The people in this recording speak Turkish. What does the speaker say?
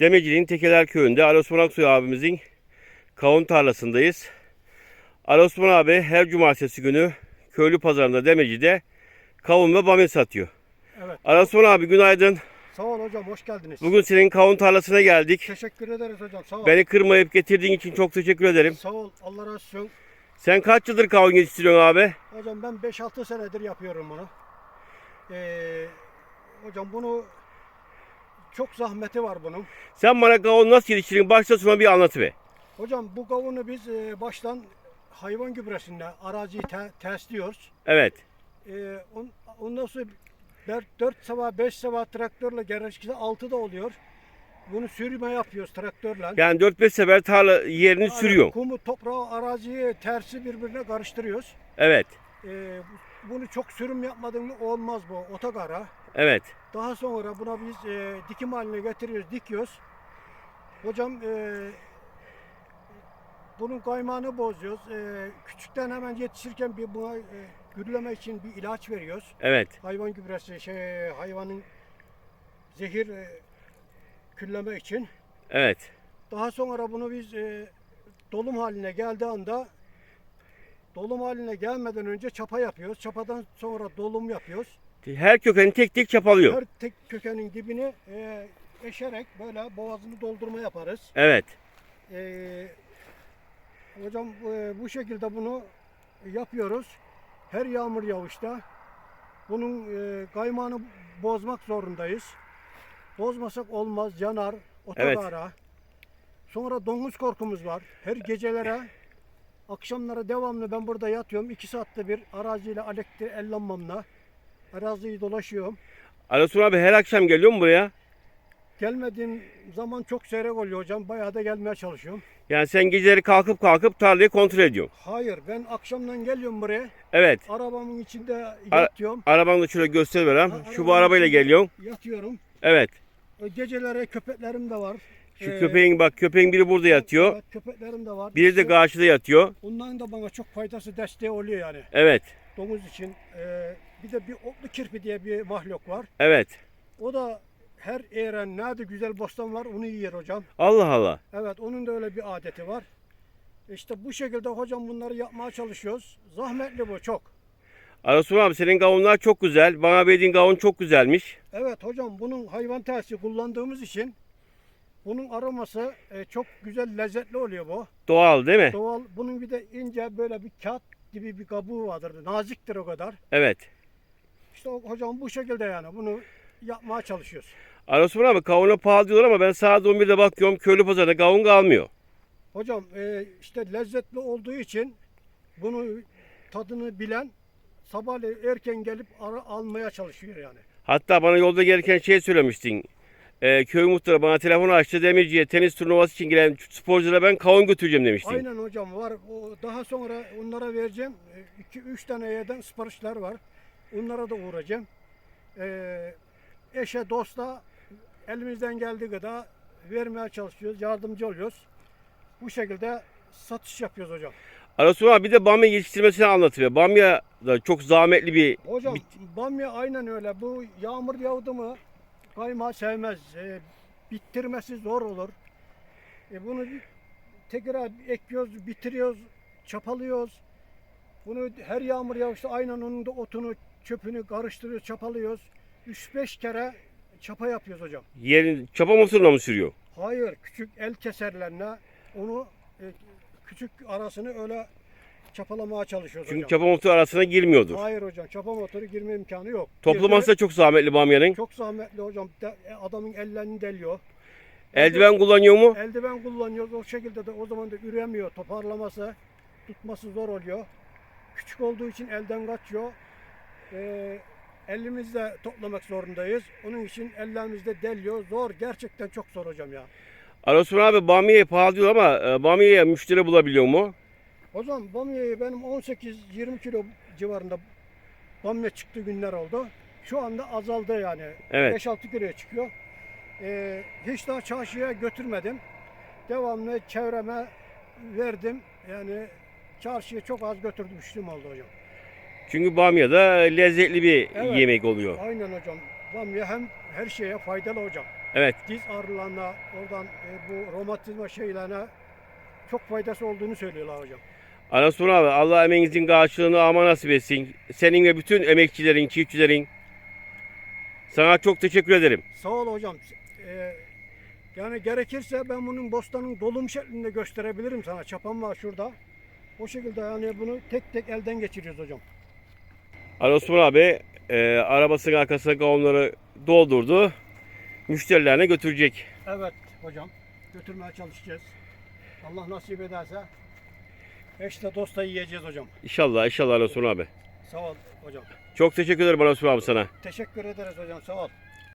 Demeci'nin Tekeler Köyü'nde Ali Osman Aksoy abimizin kavun tarlasındayız. Ali Osman abi her cumartesi günü köylü pazarında Demeci'de kavun ve bamya satıyor. Evet. Ali Osman abi günaydın. Sağ ol hocam hoş geldiniz. Bugün senin kavun tarlasına geldik. Teşekkür ederiz hocam sağ ol. Beni kırmayıp getirdiğin için çok teşekkür ederim. Sağ ol Allah razı olsun. Sen kaç yıldır kavun yetiştiriyorsun abi? Hocam ben 5-6 senedir yapıyorum bunu. Ee, hocam bunu çok zahmeti var bunun. Sen bana kavun nasıl yetiştirdin? Başta sona bir anlat be. Hocam bu kavunu biz e, baştan hayvan gübresinde araziyi te- tesliyoruz. Evet. Ee, on, ondan sonra 4 sabah 5 sabah traktörle gerekirse 6 da oluyor. Bunu sürme yapıyoruz traktörle. Yani 4-5 sefer tarla yerini Yani sürüyorsun. Kumu, toprağı, araziyi tersi birbirine karıştırıyoruz. Evet. Bu- bunu çok sürüm yapmadın mı olmaz bu otogara. Evet. Daha sonra buna biz e, dikim haline getiriyoruz, dikiyoruz. Hocam e, bunun kaymağını bozuyoruz. E, küçükten hemen yetişirken bir buna e, gürleme için bir ilaç veriyoruz. Evet. Hayvan gübresi, şey hayvanın zehir e, külleme için. Evet. Daha sonra bunu biz e, dolum haline geldiği anda dolum haline gelmeden önce çapa yapıyoruz. Çapadan sonra dolum yapıyoruz. Her kökeni tek tek çapalıyor. Her tek kökenin dibini e, eşerek böyle boğazını doldurma yaparız. Evet. E, hocam e, bu şekilde bunu yapıyoruz. Her yağmur yağışta bunun e, kaymağını bozmak zorundayız. Bozmasak olmaz, yanar, otogara. Sonra domuz korkumuz var. Her gecelere, akşamlara devamlı ben burada yatıyorum. iki saatte bir araziyle elektrik ellanmamla araziyi dolaşıyorum. Ali Osman abi her akşam geliyor mu buraya? Gelmediğim zaman çok seyrek oluyor hocam. Bayağı da gelmeye çalışıyorum. Yani sen geceleri kalkıp kalkıp tarlayı kontrol ediyorsun. Hayır ben akşamdan geliyorum buraya. Evet. Arabamın içinde yatıyorum. Arabanı da şöyle göster verem. Ha, Şu bu arabanın arabayla içinde geliyorsun. Yatıyorum. Evet. E, Gecelere köpeklerim de var. Şu Ee, köpeğin bak köpeğin biri burada yatıyor. Evet, köpeklerim de var. Biri de İşte karşıda yatıyor. Onların da bana çok faydası desteği oluyor yani. Evet. Domuz için. Ee, bir de bir otlu kirpi diye bir mahluk var. Evet. O da her eğren nerede güzel bostan var onu yer hocam. Allah Allah. Evet onun da öyle bir adeti var. İşte bu şekilde hocam bunları yapmaya çalışıyoruz. Zahmetli bu çok. Osman abi senin kavunlar çok güzel. Bana verdiğin kavun çok güzelmiş. Evet hocam bunun hayvan tersi kullandığımız için bunun aroması e, çok güzel lezzetli oluyor bu. Doğal değil mi? Doğal bunun bir de ince böyle bir kağıt gibi bir kabuğu vardır. Naziktir o kadar. Evet. İşte hocam bu şekilde yani bunu yapmaya çalışıyoruz. Ali Osman abi kavuna pahalı diyorlar ama ben saat 11'de bakıyorum köylü pazarında kavun kalmıyor. Hocam e, işte lezzetli olduğu için bunu tadını bilen sabahleyin erken gelip ara, almaya çalışıyor yani. Hatta bana yolda gelirken şey söylemiştin. Ee, köy muhtarı bana telefonu açtı Demirci'ye tenis turnuvası için gelen sporculara ben kavun götüreceğim demiştin. Aynen hocam var. O, daha sonra onlara vereceğim. 2-3 tane yerden siparişler var. Onlara da uğrayacağım. E, eşe dosta elimizden geldiği kadar vermeye çalışıyoruz. Yardımcı oluyoruz. Bu şekilde satış yapıyoruz hocam. Osman abi bir de bamya yetiştirmesini anlatıyor. Bamya da çok zahmetli bir Hocam bamya aynen öyle. Bu yağmur yağdı mı kaymağı sevmez. E, bittirmesi zor olur. E, bunu tekrar ekiyoruz, bitiriyoruz, çapalıyoruz. Bunu her yağmur yağışta aynen onun da otunu, çöpünü karıştırıyoruz, çapalıyoruz. 3-5 kere çapa yapıyoruz hocam. yerin çapa motoruna mı sürüyor? Hayır, küçük el keserlerine onu e, küçük arasını öyle çapalamaya çalışıyoruz Çünkü hocam. çapa motoru arasına girmiyordur. Hayır hocam, çapa motoru girme imkanı yok. Toplaması da çok zahmetli bamyanın. Çok zahmetli hocam. De- e, adamın ellerini deliyor. Eldiven kullanıyor mu? Eldiven kullanıyoruz. O şekilde de o zaman da üremiyor. Toparlaması, tutması zor oluyor. Küçük olduğu için elden kaçıyor. Ee, elimizle toplamak zorundayız. Onun için ellerimizde deliyor. Zor. Gerçekten çok zor hocam ya. Osman abi bamyaya pahalı diyor ama e, bamyaya müşteri bulabiliyor mu? Hocam bamyayı benim 18-20 kilo civarında bamya çıktığı günler oldu. Şu anda azaldı yani. Evet. 5-6 kiloya çıkıyor. Ee, hiç daha çarşıya götürmedim. Devamlı çevreme verdim. Yani çarşıya çok az götürdüm oldu hocam. Çünkü bamya da lezzetli bir Evet. yemek oluyor. Aynen hocam. Bamya hem her şeye faydalı hocam. Evet. diz ağrılarına, oradan e, bu romatizma şeylerine çok faydası olduğunu söylüyorlar hocam. Osman abi Allah emeğinizin karşılığını ama nasip etsin. Senin ve bütün emekçilerin, çiftçilerin. Sana çok teşekkür ederim. Sağ ol hocam. E, yani gerekirse ben bunun bostanın dolum şeklinde gösterebilirim sana. Çapam var şurada. O şekilde yani bunu tek tek elden geçiriyoruz hocam. Ali Osman abi e, arabasının arkasına kavunları doldurdu. Müşterilerine götürecek. Evet hocam. Götürmeye çalışacağız. Allah nasip ederse eşle dosta yiyeceğiz hocam. İnşallah, inşallah Ali Osman abi. Sağ ol hocam. Çok teşekkür ederim Ali Osman abi sana. Teşekkür ederiz hocam. Sağ ol.